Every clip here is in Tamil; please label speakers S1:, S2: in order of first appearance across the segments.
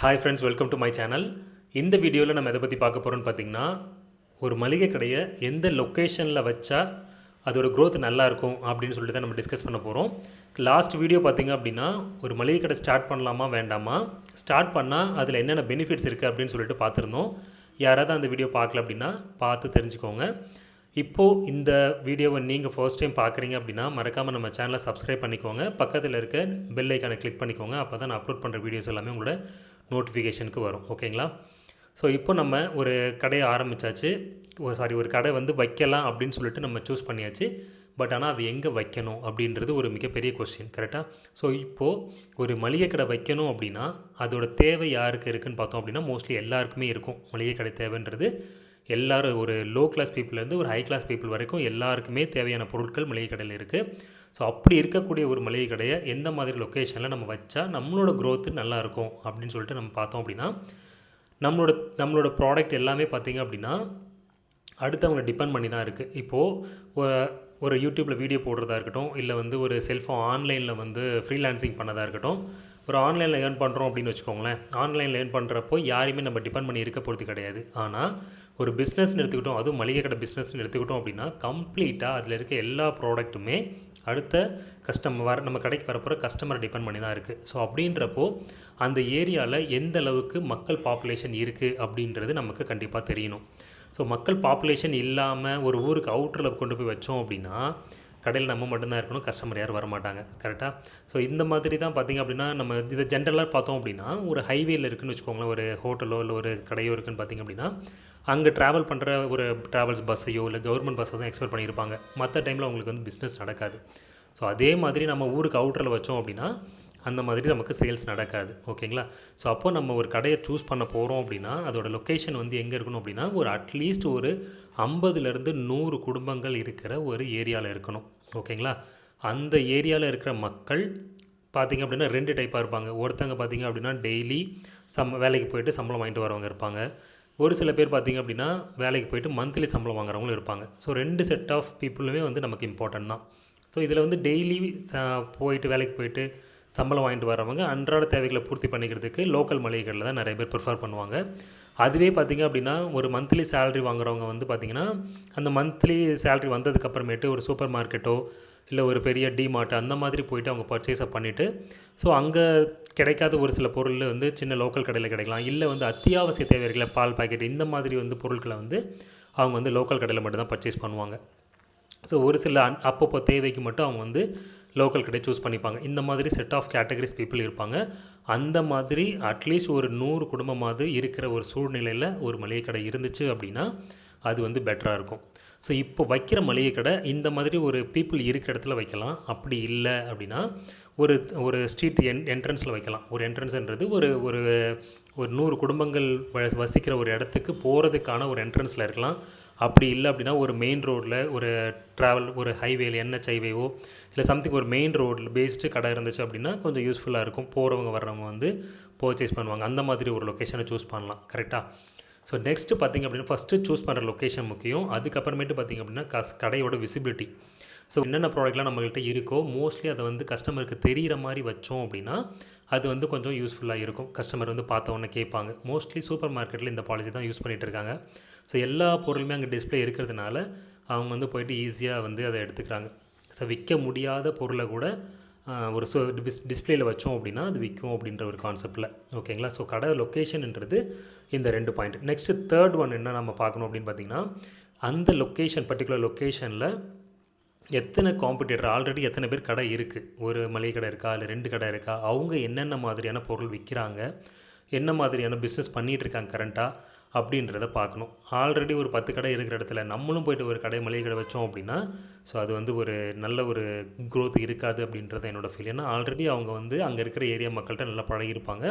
S1: Hi friends welcome to my channel இந்த வீடியோவில் நம்ம எதை பற்றி பார்க்க போகிறோம்னு பார்த்தீங்கன்னா ஒரு மளிகை கடையை எந்த லொக்கேஷனில் வச்சா அதோட க்ரோத் நல்லா இருக்கும் அப்படின்னு சொல்லிட்டு தான் நம்ம டிஸ்கஸ் பண்ண போகிறோம் லாஸ்ட் வீடியோ பார்த்தீங்க அப்படின்னா ஒரு மளிகை கடை ஸ்டார்ட் பண்ணலாமா வேண்டாமா? ஸ்டார்ட் பண்ணால் அதில் என்னென்ன பெனிஃபிட்ஸ் இருக்குது அப்படின்னு சொல்லிட்டு பார்த்துருந்தோம். யாராவது அந்த வீடியோ பார்க்கல அப்படின்னா பார்த்து தெரிஞ்சுக்கோங்க. இப்போது இந்த வீடியோவை நீங்கள் ஃபர்ஸ்ட் டைம் பார்க்குறீங்க அப்படின்னா மறக்காமல் நம்ம சேனலை சப்ஸ்கிரைப் பண்ணிக்கோங்க. பக்கத்தில் இருக்க பெல் ஐக்கானை கிளிக் பண்ணிக்கோங்க. அப்போ தான் நான் அப்லோட் பண்ணுற வீடியோஸ் எல்லாமே உங்களோட நோட்டிஃபிகேஷனுக்கு வரும். ஓகேங்களா ஸோ இப்போ நம்ம ஒரு கடையை ஆரம்பித்தாச்சு சாரி ஒரு கடை வந்து வைக்கலாம் அப்படின்னு சொல்லிட்டு நம்ம சூஸ் பண்ணியாச்சு. பட் ஆனால் அது எங்கே வைக்கணும் அப்படின்றது ஒரு மிகப்பெரிய கொஸ்டின் கரெக்டாக ஸோ இப்போது ஒரு மளிகை கடை வைக்கணும் அப்படின்னா அதோட தேவை யாருக்கு இருக்குன்னு பார்த்தோம் அப்படின்னா மோஸ்ட்லி எல்லாருக்குமே இருக்கும். மளிகை கடை தேவைன்றது. எல்லோரும் ஒரு லோ கிளாஸ் பீப்புளேருந்து ஒரு ஹை கிளாஸ் பீப்புள் வரைக்கும் எல்லாருக்குமே தேவையான பொருட்கள் மளிகை கடையில் இருக்குது ஸோ அப்படி இருக்கக்கூடிய ஒரு மளிகை கடையை எந்த மாதிரி லொக்கேஷனில் நம்ம வச்சா நம்மளோட க்ரோத்து நல்லாயிருக்கும் அப்படின்னு சொல்லிட்டு நம்ம பார்த்தோம் அப்படின்னா நம்மளோட நம்மளோட ப்ராடக்ட் எல்லாமே பார்த்திங்க அப்படின்னா அடுத்தவங்களை டிபெண்ட் பண்ணி தான் இருக்குது இப்போது ஒரு யூடியூப்பில் வீடியோ போடுறதா இருக்கட்டும் இல்லை வந்து ஒரு செல்ஃபோன் ஆன்லைனில் வந்து ஃப்ரீலான்சிங் பண்ணதாக இருக்கட்டும் ஒரு ஆன்லைனில் ஏர்ன் பண்ணுறோம் அப்படின்னு வச்சுக்கோங்களேன். ஆன்லைனில் ஏர்ன் பண்ணுறப்போ யாரையுமே நம்ம டிபெண்ட் பண்ணி இருக்க போகிறது கிடையாது. ஆனால் ஒரு பிஸ்னஸ்னு எடுத்துக்கிட்டோம் அதுவும் மளிகை கடை பிஸ்னஸ்னு எடுத்துக்கிட்டோம் அப்படின்னா கம்ப்ளீட்டாக அதில் இருக்க எல்லா ப்ராடக்ட்டுமே அடுத்த கஸ்டமர் வர நம்ம கடைக்கு வரப்போகிற கஸ்டமரை டிபெண்ட் பண்ணி தான் இருக்குது ஸோ அப்படின்றப்போ அந்த ஏரியாவில் எந்த அளவுக்கு மக்கள் பாப்புலேஷன் இருக்குது அப்படின்றது நமக்கு கண்டிப்பாக தெரியணும். ஸோ மக்கள் பாப்புலேஷன் இல்லாமல் ஒரு ஊருக்கு அவுட்டரில் கொண்டு போய் வச்சோம் அப்படின்னா கடையில் நம்ம மட்டும்தான் இருக்கணும் கஸ்டமர் யாரும் வரமாட்டாங்க. கரெக்டாக ஸோ இந்த மாதிரி தான் பார்த்திங்க அப்படின்னா நம்ம இதை ஜென்ரலாக பார்த்தோம் அப்படின்னா ஒரு ஹைவேயில் இருக்குதுன்னு வச்சுக்கோங்களேன் ஒரு ஹோட்டலோ இல்லை ஒரு கடையோ இருக்குன்னு பார்த்திங்க அப்படின்னா அங்கே ட்ராவல் பண்ணுற ஒரு ட்ராவல்ஸ் பஸ்ஸையோ இல்லை கவர்மெண்ட் பஸ்ஸை தான் எக்ஸ்பெக்ட் பண்ணியிருப்பாங்க. மற்ற டைமில் அவங்களுக்கு வந்து பிஸ்னஸ் நடக்காது. ஸோ அதே மாதிரி நம்ம ஊருக்கு அவுட்டரில் வச்சோம் அப்படின்னா அந்த மாதிரி நமக்கு சேல்ஸ் நடக்காது. ஓகேங்களா ஸோ அப்போது நம்ம ஒரு கடையை சூஸ் பண்ண போகிறோம் அப்படின்னா அதோடய லொக்கேஷன் வந்து எங்கே இருக்கணும் அப்படின்னா ஒரு அட்லீஸ்ட் ஒரு ஐம்பதுலேருந்து நூறு குடும்பங்கள் இருக்கிற ஒரு ஏரியாவில் இருக்கணும். ஓகேங்களா? அந்த ஏரியாவில் இருக்கிற மக்கள் பார்த்திங்க அப்படின்னா ரெண்டு டைப்பாக இருப்பாங்க. ஒருத்தங்க பார்த்திங்க அப்படின்னா டெய்லி சம் வேலைக்கு போயிட்டு சம்பளம் வாங்கிட்டு வரவங்க இருப்பாங்க. ஒரு சில பேர் பார்த்திங்க அப்படின்னா வேலைக்கு போயிட்டு மந்த்லி சம்பளம் வாங்குறவங்களும் இருப்பாங்க. ஸோ ரெண்டு செட் ஆஃப் பீப்புளுமே வந்து நமக்கு இம்பார்ட்டன்ட் தான். ஸோ இதில் வந்து டெய்லி போயிட்டு வேலைக்கு போயிட்டு சம்பளம் வாங்கிட்டு வரவங்க அன்றாட தேவைகளை பூர்த்தி பண்ணிக்கிறதுக்கு லோக்கல் மளிகைகளில் தான் நிறைய பேர் ப்ரிஃபர் பண்ணுவாங்க. அதுவே பார்த்திங்க அப்படின்னா ஒரு மந்த்லி சேலரி வாங்குறவங்க வந்து பார்த்திங்கன்னா அந்த மந்த்லி சேலரி வந்ததுக்கப்புறமேட்டு ஒரு சூப்பர் மார்க்கெட்டோ இல்லை ஒரு பெரிய டிமார்ட் அந்த மாதிரி போயிட்டு அவங்க பர்ச்சேஸை பண்ணிவிட்டு ஸோ அங்கே கிடைக்காத ஒரு சில பொருள் வந்து சின்ன லோக்கல் கடையில் கிடைக்கலாம். இல்லை வந்து அத்தியாவசிய தேவைகளை பால் பாக்கெட் இந்த மாதிரி வந்து பொருட்களை வந்து அவங்க வந்து லோக்கல் கடையில் மட்டும்தான் பர்ச்சேஸ் பண்ணுவாங்க. ஸோ ஒரு சில அன் அப்பப்போ தேவைக்கு மட்டும் அவங்க வந்து லோக்கல் கிட்டே சூஸ் பண்ணிப்பாங்க. இந்த மாதிரி செட் ஆஃப் கேட்டகரிஸ் பீப்புள் இருப்பாங்க. அந்த மாதிரி அட்லீஸ்ட் ஒரு நூறு குடும்பமாவது இருக்கிற ஒரு சூழ்நிலையில் ஒரு மளிகை கடை இருந்துச்சு அப்படின்னா அது வந்து பெட்டராக இருக்கும். ஸோ இப்போ வைக்கிற மளிகை கடை இந்த மாதிரி ஒரு பீப்புள் இருக்கிற இடத்துல வைக்கலாம். அப்படி இல்லை அப்படின்னா ஒரு ஒரு ஸ்ட்ரீட் என் என்ட்ரன்ஸில் வைக்கலாம். ஒரு என்ட்ரன்ஸ்ன்றது ஒரு ஒரு ஒரு நூறு குடும்பங்கள் வ- வசிக்கிற ஒரு இடத்துக்கு போகிறதுக்கான ஒரு என்ட்ரன்ஸில் இருக்கலாம். அப்படி இல்லை அப்படின்னா ஒரு மெயின் ரோட்டில் ஒரு ட்ராவல் ஒரு ஹைவேல என்ஹெச் ஹைவேவோ இல்லை சம்திங் ஒரு மெயின் ரோட்டில் பேஸ்டு கடை இருந்துச்சு அப்படின்னா கொஞ்சம் யூஸ்ஃபுல்லாக இருக்கும். போகிறவங்க வர்றவங்க வந்து பர்ச்சேஸ் பண்ணுவாங்க. அந்த மாதிரி ஒரு லொக்கேஷனை சூஸ் பண்ணலாம். கரெக்டாக ஸோ நெக்ஸ்ட்டு பார்த்திங்க அப்படின்னா ஃபஸ்ட்டு சூஸ் பண்ணுற லொக்கேஷன் முக்கியம். அதுக்கப்புறமேட்டு பார்த்திங்க அப்படின்னா கஸ் கடையோட விசிபிலிட்டி ஸோ என்னென்ன ப்ராடக்ட்லாம் நம்மள்கிட்ட இருக்கோ மோஸ்ட்லி அதை வந்து கஸ்டமருக்கு தெரிகிற மாதிரி வச்சோம் அப்படின்னா அது வந்து கொஞ்சம் யூஸ்ஃபுல்லாக இருக்கும். கஸ்டமர் வந்து பார்த்த உடனே கேட்பாங்க. மோஸ்ட்லி சூப்பர் மார்க்கெட்டில் இந்த பாலிசி தான் யூஸ் பண்ணிகிட்டு இருக்காங்க. ஸோ எல்லா பொருளுமே அங்கே டிஸ்ப்ளே இருக்கிறதுனால அவங்க வந்து போயிட்டு ஈஸியாக வந்து அதை எடுத்துக்கிறாங்க. ஸோ விற்க முடியாத பொருளை கூட ஒரு சோ டிஸ் டிஸ்பிளேயில் வச்சோம் அப்படின்னா அது விற்கும் அப்படின்ற ஒரு கான்செப்டில் ஓகேங்களா ஸோ கடை லொக்கேஷன்ன்றது இந்த ரெண்டு பாயிண்ட் நெக்ஸ்ட்டு தேர்ட் ஒன் என்ன நம்ம பார்க்கணும் அப்படின்னு பார்த்தீங்கன்னா அந்த லொக்கேஷன் பர்டிகுலர் லொக்கேஷனில் எத்தனை காம்படிட்டர் ஆல்ரெடி எத்தனை பேர் கடை இருக்குது ஒரு மளிகை கடை இருக்கா? இல்லை ரெண்டு கடை இருக்கா? அவங்க என்னென்ன மாதிரியான பொருள் விற்கிறாங்க என்ன மாதிரியான பிஸ்னஸ் பண்ணிகிட்டு இருக்காங்க கரண்ட்டாக அப்படின்றத பார்க்கணும். ஆல்ரெடி ஒரு பத்து கடை இருக்கிற இடத்துல நம்மளும் போயிட்டு ஒரு கடை மளிகை கடை வச்சோம் அப்படின்னா ஸோ அது வந்து ஒரு நல்ல ஒரு க்ரோத் இருக்காது அப்படின்றது என்னோடய ஃபீல் ஏன்னா ஆல்ரெடி அவங்க வந்து அங்கே இருக்கிற ஏரியா மக்கள்கிட்ட நல்லா பழகியிருப்பாங்க.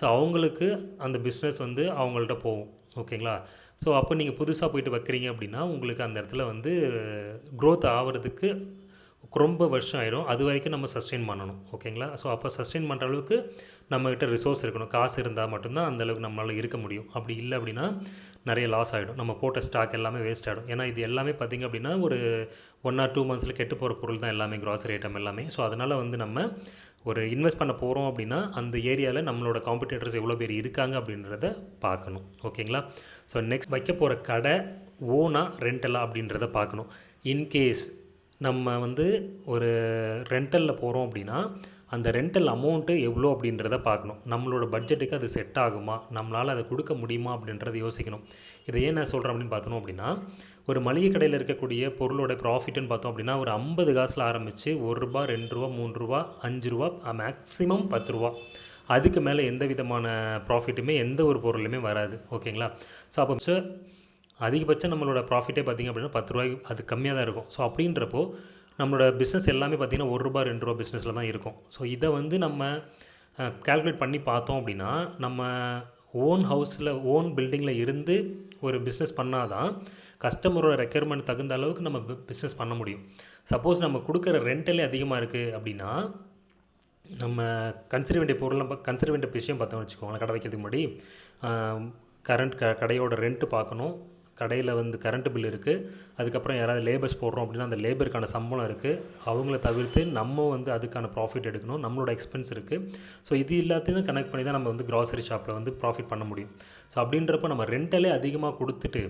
S1: ஸோ அவங்களுக்கு அந்த பிஸ்னஸ் வந்து அவங்கள்ட்ட போகும். ஓகேங்களா? ஸோ அப்போ நீங்கள் புதுசாக போயிட்டு வைக்கிறீங்க அப்படின்னா உங்களுக்கு அந்த இடத்துல வந்து க்ரோத் ஆகிறதுக்கு ரொம்ப வருஷம் ஆயிரும். அது வரைக்கும் நம்ம சஸ்டெயின் பண்ணணும். ஓகேங்களா? ஸோ அப்போ சஸ்டெயின் பண்ணுற அளவுக்கு நம்மக்கிட்ட ரிசோர்ஸ் இருக்கணும். காசு இருந்தால் மட்டும்தான் அந்த அளவுக்கு நம்மளால் இருக்க முடியும். அப்படி இல்லை அப்படின்னா நிறைய லாஸ் ஆகிடும் நம்ம போட்ட ஸ்டாக் எல்லாமே வேஸ்ட் ஆகிடும் ஏன்னா இது எல்லாமே பார்த்திங்க அப்படின்னா ஒரு ஒன் ஆர் டூ மந்த்ஸில் கெட்டு போகிற பொருள் தான் எல்லாமே க்ராசரி ஐட்டம் எல்லாமே. ஸோ அதனால் வந்து நம்ம ஒரு இன்வெஸ்ட் பண்ண போகிறோம் அப்படின்னா அந்த ஏரியாவில் நம்மளோட காம்படிட்டர்ஸ் எவ்வளோ பேர் இருக்காங்க அப்படின்றத பார்க்கணும். ஓகேங்களா? ஸோ நெக்ஸ்ட் வைக்க போகிற கடை ஓனா ரெண்டலா அப்படின்றத பார்க்கணும். இன்கேஸ் நம்ம வந்து ஒரு ரெண்டலில் போகிறோம் அப்படின்னா அந்த ரெண்டல் அமௌண்ட்டு எவ்வளோ அப்படின்றத பார்க்கணும். நம்மளோட பட்ஜெட்டுக்கு அது செட் ஆகுமா? நம்மளால் அதை கொடுக்க முடியுமா அப்படின்றத யோசிக்கணும். இதை ஏன் நான் சொல்கிறேன் அப்படின்னு பார்த்தோம் அப்படின்னா ஒரு மளிகை கடையில் இருக்கக்கூடிய பொருளோட ப்ராஃபிட்னு பார்த்தோம் அப்படின்னா ஒரு ஐம்பது காசில் ஆரம்பித்து ஒரு ரூபா ரெண்டு ரூபா மூணு ரூபா அஞ்சு ரூபா மேக்ஸிமம் பத்து ரூபா. அதுக்கு மேலே எந்த விதமான ப்ராஃபிட்டுமே எந்த ஒரு பொருளுமே வராது. ஓகேங்களா? ஸோ அப்போ அதிகபட்சம் நம்மளோட ப்ராஃபிட்டே பார்த்திங்க அப்படின்னா பத்து ரூபாய்க்கு அது கம்மியாக தான் இருக்கும். ஸோ அப்படின்றப்போ நம்மளோட பிஸ்னஸ் எல்லாமே பார்த்திங்கன்னா ஒரு ரூபா ரெண்டு ரூபா பிஸ்னஸில் தான் இருக்கும். ஸோ இதை வந்து நம்ம கால்குலேட் பண்ணி பார்த்தோம் அப்படின்னா நம்ம ஓன் ஹவுஸில் ஓன் பில்டிங்கில் இருந்து ஒரு பிஸ்னஸ் பண்ணால் தான் கஸ்டமரோட ரெக்யர்மெண்ட் தகுந்த அளவுக்கு நம்ம பிஸ்னஸ் பண்ண முடியும். சப்போஸ் நம்ம கொடுக்குற ரெண்டலே அதிகமாக இருக்குது அப்படின்னா நம்ம கன்சிடர் வேண்டிய பொருளை கன்சிடர் வேண்டிய விஷயம் பார்த்தோம்னு வச்சுக்கோங்களேன் கடை வைக்கிறதுக்கு முன்னாடி கரண்ட் க கடையோட ரெண்ட்டு பார்க்கணும். கடையில் வந்து கரண்ட் பில் இருக்குது அதுக்கப்புறம் யாராவது லேபர்ஸ் போடுறோம் அப்படின்னா அந்த லேபருக்கான சம்பளம் இருக்குது அவங்கள தவிர்த்து நம்ம வந்து அதுக்கான ப்ராஃபிட் எடுக்கணும். நம்மளோட எக்ஸ்பென்ஸ் இருக்குது ஸோ இது எல்லாத்தையும் கனெக்ட் பண்ணி தான் நம்ம வந்து க்ராசரி ஷாப்பில் வந்து ப்ராஃபிட் பண்ண முடியும். ஸோ அப்படின்றப்ப நம்ம ரெண்டலே அதிகமாக கொடுத்துட்டு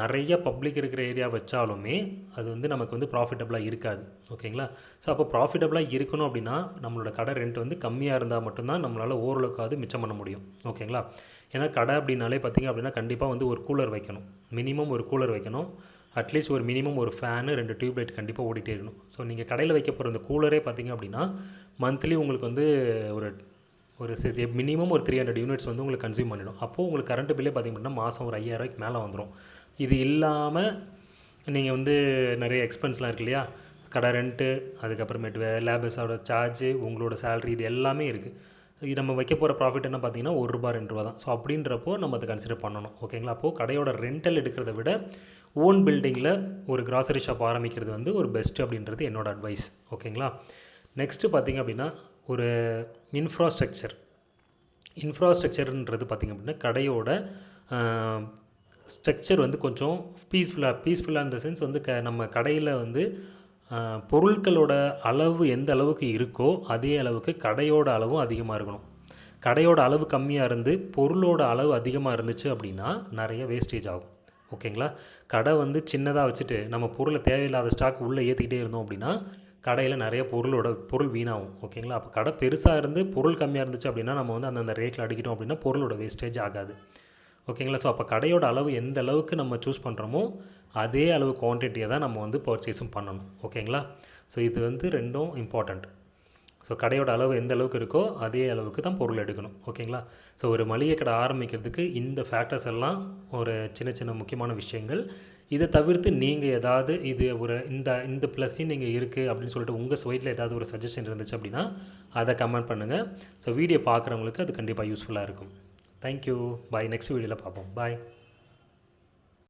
S1: நிறைய பப்ளிக் இருக்கிற ஏரியா வச்சாலுமே அது வந்து நமக்கு வந்து ப்ராஃபிட்டபுளாக இருக்காது. ஓகேங்களா ஸோ அப்போ ப்ராஃபிட்டபுளாக இருக்கணும் அப்படின்னா நம்மளோட கடை ரெண்ட் வந்து கம்மியாக இருந்தால் மட்டும்தான் நம்மளால் ஓரளவுக்காவது மிச்சம் பண்ண முடியும். ஓகேங்களா ஏன்னா கடை அப்படின்னாலே பார்த்திங்க அப்படின்னா கண்டிப்பாக வந்து ஒரு கூலர் வைக்கணும். மினிமம் மினிமம் ஒரு கூலர் வைக்கணும். அட்லீஸ்ட் ஒரு மினிமம் ஒரு ஃபேனு ரெண்டு டியூப் லைட் கண்டிப்பாக ஓடிட்டே இருக்கணும். ஸோ நீங்கள் கடையில் வைக்க போகிற இந்த கூலரே பார்த்திங்க அப்படின்னா மந்த்லி உங்களுக்கு வந்து ஒரு ஒரு மினிமம் ஒரு த்ரீ ஹண்ட்ரட் யூனிட்ஸ் வந்து உங்களுக்கு கன்சியூம் பண்ணிடும். அப்போது உங்களுக்கு கரண்ட் பில்லே பார்த்திங்க அப்படின்னா மாதம் ஒரு ஐயாயிரூவாய்க்கு மேலே வந்துடும் இது இல்லாமல் நீங்கள் வந்து நிறைய எக்ஸ்பென்ஸ்லாம் இருக்கு இல்லையா? கடை ரெண்ட்டு அதுக்கப்புறமேட்டு லேபர்ஸோட சார்ஜு உங்களோட சேலரி இது எல்லாமே இருக்குது நம்ம வைக்க போகிற ப்ராஃபிட் என்ன பார்த்தீங்கன்னா ஒரு ரூபா ரெண்டு ரூபா தான். ஸோ அப்படின்றப்போ நம்ம அதை கன்சிடர் பண்ணணும். ஓகேங்களா அப்போது கடையோட ரெண்டல் எடுக்கிறத விட ஓன் பில்டிங்கில் ஒரு கிராசரி ஷாப் ஆரம்பிக்கிறது வந்து ஒரு பெஸ்ட் அப்படின்றது என்னோடய அட்வைஸ் ஓகேங்களா நெக்ஸ்ட்டு பார்த்திங்க அப்படின்னா ஒரு இன்ஃப்ராஸ்ட்ரக்சர் இன்ஃப்ராஸ்ட்ரக்சர்ன்றது பார்த்திங்க அப்படின்னா கடையோட ஸ்ட்ரக்சர் வந்து கொஞ்சம் பீஸ்ஃபுல்லாக பீஸ்ஃபுல்லாக இந்த சென்ஸ் வந்து க நம்ம கடையில் வந்து பொருட்களோட அளவு எந்த அளவுக்கு இருக்கோ அதே அளவுக்கு கடையோட அளவும் அதிகமாக இருக்கணும். கடையோட அளவு கம்மியாக இருந்து பொருளோட அளவு அதிகமாக இருந்துச்சு அப்படின்னா நிறைய வேஸ்டேஜ் ஆகும். ஓகேங்களா? கடை வந்து சின்னதாக வச்சுட்டு நம்ம பொருளை தேவையில்லாத ஸ்டாக் உள்ளே ஏற்றிக்கிட்டே இருந்தோம் அப்படின்னா கடையில் நிறைய பொருளோட பொருள் வீணாகும். ஓகேங்களா? அப்போ கடை பெருசாக இருந்து பொருள் கம்மியாக இருந்துச்சு அப்படின்னா நம்ம வந்து அந்தந்த ரேட்டில் அடிக்கிட்டோம் அப்படின்னா பொருளோட வேஸ்டேஜ் ஆகாது. ஓகேங்களா? ஸோ அப்போ கடையோட அளவு எந்த அளவுக்கு நம்ம சூஸ் பண்ணுறோமோ அதே அளவு குவான்டிட்டியை தான் நம்ம வந்து பர்ச்சேஸும் பண்ணணும். ஓகேங்களா? ஸோ இது வந்து ரெண்டும் இம்பார்ட்டண்ட் ஸோ கடையோட அளவு எந்த அளவுக்கு இருக்கோ அதே அளவுக்கு தான் பொருள் எடுக்கணும். ஓகேங்களா? ஸோ ஒரு மளிகை கடை ஆரம்பிக்கிறதுக்கு இந்த ஃபேக்டர்ஸ் எல்லாம் ஒரு சின்ன சின்ன முக்கியமான விஷயங்கள். இதை தவிர்த்து நீங்கள் ஏதாவது இது ஒரு இந்த இந்த ப்ளஸ்ஸையும் நீங்கள் இருக்குது அப்படின்னு சொல்லிட்டு உங்கள் சைட்டில் ஏதாவது ஒரு சஜஷன் இருந்துச்சு அப்படின்னா அதை கமெண்ட் பண்ணுங்கள் ஸோ வீடியோ பார்க்குறவங்களுக்கு அது கண்டிப்பாக யூஸ்ஃபுல்லாக இருக்கும். தேங்க்யூ பாய் நெக்ஸ்ட் வீடியோவில் பார்ப்போம். பாய்